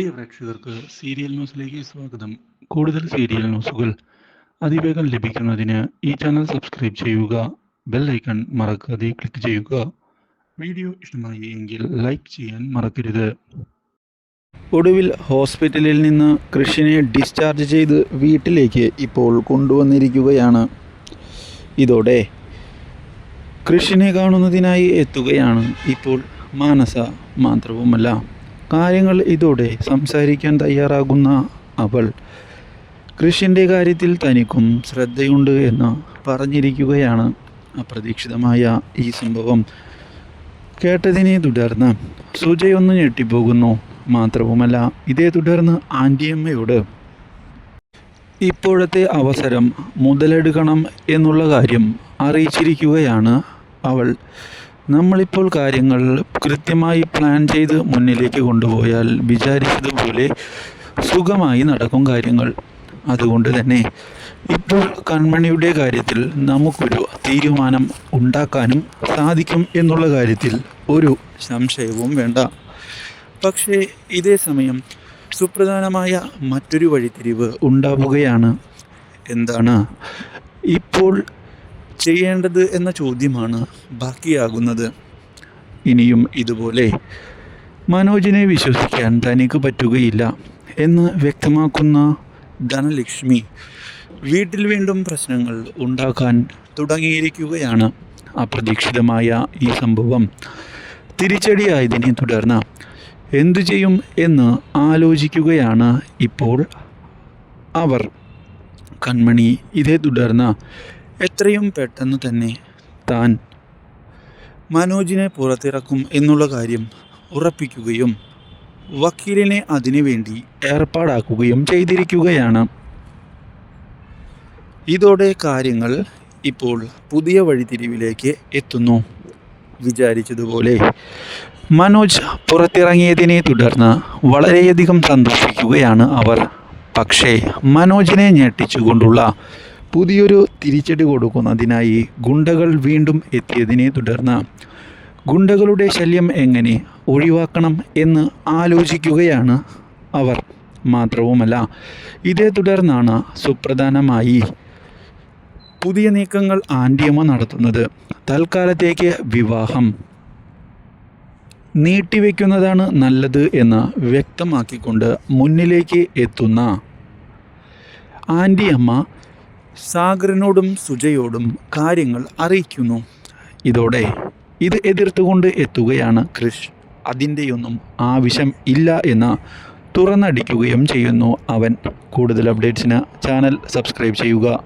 പ്രിയ പ്രേക്ഷകർക്ക് സീരിയൽ ന്യൂസിലേക്ക് സ്വാഗതം. കൂടുതൽ സീരിയൽ ന്യൂസുകൾ അതിവേഗം ലഭിക്കുന്നതിന് ഈ ചാനൽ സബ്സ്ക്രൈബ് ചെയ്യുക ബെൽ ഐക്കൺ മറക്കാതെ ക്ലിക്ക് ചെയ്യുക. വീഡിയോ ഇഷ്ടമായി എങ്കിൽ ലൈക്ക് ചെയ്യാൻ മറക്കരുത്. ഒടുവിൽ ഹോസ്പിറ്റലിൽ നിന്ന് കൃഷിനെ ഡിസ്ചാർജ് ചെയ്ത് വീട്ടിലേക്ക് ഇപ്പോൾ കൊണ്ടുവന്നിരിക്കുകയാണ്. ഇതോടെ കൃഷിനെ കാണുന്നതിനായി എത്തുകയാണ് ഇപ്പോൾ മാനസ മാത്രവുമല്ല കാര്യങ്ങൾ ഇതോടെ സംസാരിക്കാൻ തയ്യാറാകുന്ന അവൾ കൃഷിന്റെ കാര്യത്തിൽ തനിക്കും ശ്രദ്ധയുണ്ട് എന്ന് പറഞ്ഞിരിക്കുകയാണ് അപ്രതീക്ഷിതമായ ഈ സംഭവം. കേട്ടതിനെ തുടർന്ന് സുജയൊന്ന് ഞെട്ടിപ്പോകുന്നു. മാത്രവുമല്ല ഇതേ തുടർന്ന് ആന്റിയമ്മയോട് ഇപ്പോഴത്തെ അവസരം മുതലെടുക്കണം എന്നുള്ള കാര്യം അറിയിച്ചിരിക്കുകയാണ് അവൾ. നമ്മളിപ്പോൾ കാര്യങ്ങൾ കൃത്യമായി പ്ലാൻ ചെയ്ത് മുന്നിലേക്ക് കൊണ്ടുപോയാൽ വിചാരിച്ചതുപോലെ സുഖമായി നടക്കും കാര്യങ്ങൾ. അതുകൊണ്ട് തന്നെ ഇപ്പോൾ കൺമണിയുടെ കാര്യത്തിൽ നമുക്കൊരു തീരുമാനം ഉണ്ടാക്കാനും സാധിക്കും എന്നുള്ള കാര്യത്തിൽ ഒരു സംശയവും വേണ്ട. പക്ഷേ ഇതേ സമയം സുപ്രധാനമായ മറ്റൊരു വഴിത്തിരിവ് ഉണ്ടാവുകയാണ്. എന്താണ്? ഇപ്പോൾ ചെയ്യേണ്ടത് എന്ന ചോദ്യമാണ് ബാക്കിയാകുന്നത്. ഇനിയും ഇതുപോലെ മനോജിനെ വിശ്വസിക്കാൻ തനിക്ക് പറ്റുകയില്ല എന്ന് വ്യക്തമാക്കുന്ന ധനലക്ഷ്മി വീട്ടിൽ വീണ്ടും പ്രശ്നങ്ങൾ ഉണ്ടാക്കാൻ തുടങ്ങിയിരിക്കുകയാണ്. അപ്രതീക്ഷിതമായ ഈ സംഭവം തിരിച്ചടിയായതിനെ തുടർന്ന് എന്തു ചെയ്യും എന്ന് ആലോചിക്കുകയാണ് ഇപ്പോൾ അവർ. കൺമണി ഇതേ തുടർന്ന് എത്രയും പെട്ടെന്ന് തന്നെ താൻ മനോജിനെ പുറത്തിറക്കും എന്നുള്ള കാര്യം ഉറപ്പിക്കുകയും വക്കീലിനെ അതിനുവേണ്ടി ഏർപ്പാടാക്കുകയും ചെയ്തിരിക്കുകയാണ്. ഇതോടെ കാര്യങ്ങൾ ഇപ്പോൾ പുതിയ വഴിതിരിവിലേക്ക് എത്തുന്നു. വിചാരിച്ചതുപോലെ മനോജ് പുറത്തിറങ്ങിയതിനെ തുടർന്ന് വളരെയധികം സന്തോഷിക്കുകയാണ് അവർ. പക്ഷേ മനോജിനെ ഞെട്ടിച്ചുകൊണ്ടുള്ള പുതിയൊരു തിരിച്ചടി കൊടുക്കുന്നതിനായി ഗുണ്ടകൾ വീണ്ടും എത്തിയതിനെ തുടർന്ന് ഗുണ്ടകളുടെ ശല്യം എങ്ങനെ ഒഴിവാക്കണം എന്ന് ആലോചിക്കുകയാണ് അവർ. മാത്രവുമല്ല ഇതേ തുടർന്നാണ് സുപ്രധാനമായി പുതിയ നീക്കങ്ങൾ ആന്റിയമ്മ നടത്തുന്നത്. തൽക്കാലത്തേക്ക് വിവാഹം നീട്ടിവെക്കുന്നതാണ് നല്ലത് എന്ന് വ്യക്തമാക്കിക്കൊണ്ട് മുന്നിലേക്ക് എത്തുന്ന ആന്റിയമ്മ സാഗറിനോടും സുജയോടും കാര്യങ്ങൾ അറിയിക്കുന്നു. ഇതോടെ ഇത് എതിർത്തുകൊണ്ട് എത്തുകയാണ് ക്രിഷ്. അതിന്റെയൊന്നും ആവശ്യം ഇല്ല എന്ന് തുറന്നടിക്കുകയും ചെയ്യുന്നു അവൻ. കൂടുതൽ അപ്ഡേറ്റ്സിന് ചാനൽ സബ്സ്ക്രൈബ് ചെയ്യുക.